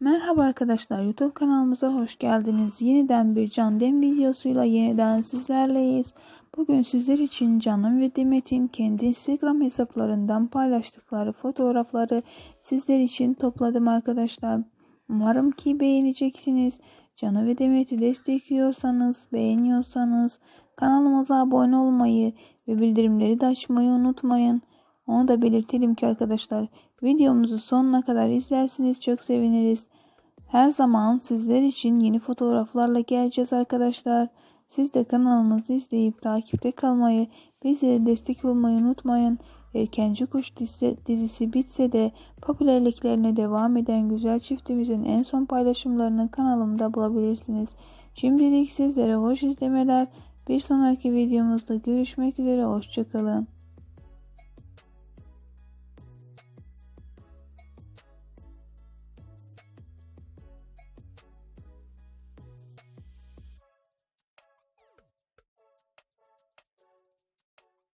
Merhaba arkadaşlar YouTube kanalımıza hoş geldiniz. Yeniden bir Candem videosuyla yeniden sizlerleyiz. Bugün sizler için Canım ve Demet'in kendi Instagram hesaplarından paylaştıkları fotoğrafları sizler için topladım arkadaşlar. Umarım ki beğeneceksiniz. Canı ve Demet'i destekliyorsanız, beğeniyorsanız kanalımıza abone olmayı ve bildirimleri de açmayı unutmayın. Onu da belirtelim ki arkadaşlar videomuzu sonuna kadar izlersiniz çok seviniriz. Her zaman sizler için yeni fotoğraflarla geleceğiz arkadaşlar. Siz de kanalımızı izleyip takipte kalmayı, bize destek olmayı unutmayın. Erkenci Kuş dizisi, dizisi bitse de popülerliklerine devam eden güzel çiftimizin en son paylaşımlarını kanalımda bulabilirsiniz. Şimdilik sizlere hoş izlemeler. Bir sonraki videomuzda görüşmek üzere. Hoşçakalın.